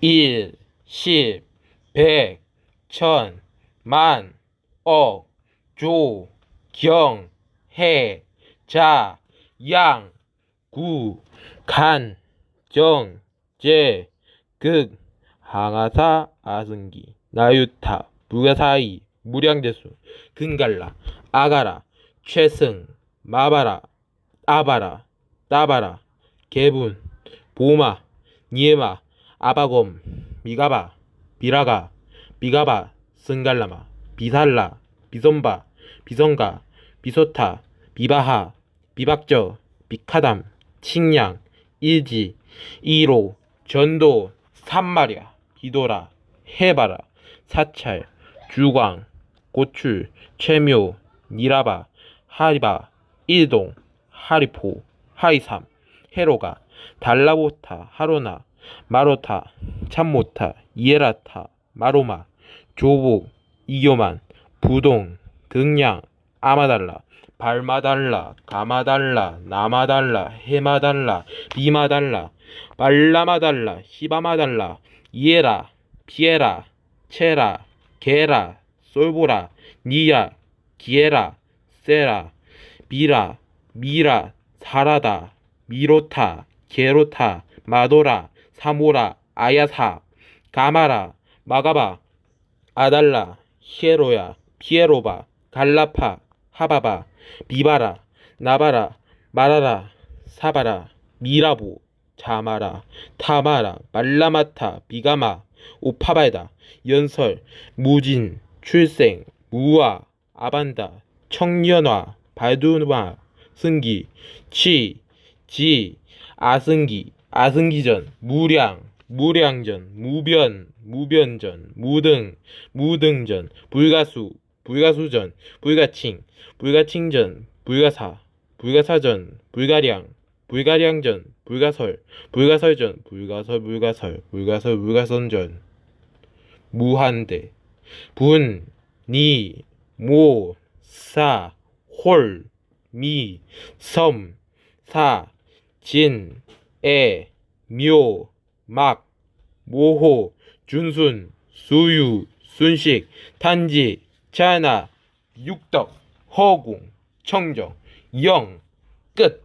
일, 십, 백, 천, 만, 억, 조, 경, 해, 자, 양, 구, 간, 정, 제, 극, 항아사, 아승기, 나유타, 무가사이, 무량대수, 근갈라, 아가라, 최승, 마바라, 아바라, 따바라, 개분, 보마, 니에마, 아바곰, 미가바, 비라가, 비가바, 승갈라마, 비살라, 비손바, 비성가, 비소타, 비바하, 비박저, 비카담, 칭양, 일지, 이로, 전도, 산마랴, 기도라, 해바라, 사찰, 주광, 고출, 최묘, 니라바, 하리바, 일동, 하리포, 하이삼, 헤로가, 달라보타, 하로나, 마로타, 참모타, 이에라타, 마로마, 조복, 이교만, 부동, 극량, 아마달라, 발마달라, 가마달라, 나마달라, 해마달라, 비마달라, 발라마달라, 히바마달라, 이에라, 피에라, 체라, 게라, 솔보라, 니야, 기에라, 세라, 미라, 미라, 사라다, 미로타, 게로타, 마도라, 사모라, 아야사, 가마라, 마가바, 아달라, 히에로야, 피에로바, 갈라파, 하바바, 비바라, 나바라, 마라라, 사바라, 미라보, 자마라, 타마라, 말라마타, 비가마, 오파바이다, 연설, 무진, 출생, 무아, 아반다, 청년화, 발두마, 승기, 치, 지, 아승기, 아승기전, 무량, 무량전, 무변, 무변전, 무등, 무등전, 불가수, 불가수전, 불가칭, 불가칭전, 불가사, 불가사전, 불가량, 불가량전, 불가설, 불가설전, 불가설, 불가설, 불가설, 불가선전, 무한대, 분, 니, 모, 사, 홀, 미, 섬, 사, 진, 애, 묘, 막, 모호, 준순, 수유, 순식, 탄지, 차나, 육덕, 허공, 청정, 영, 끝.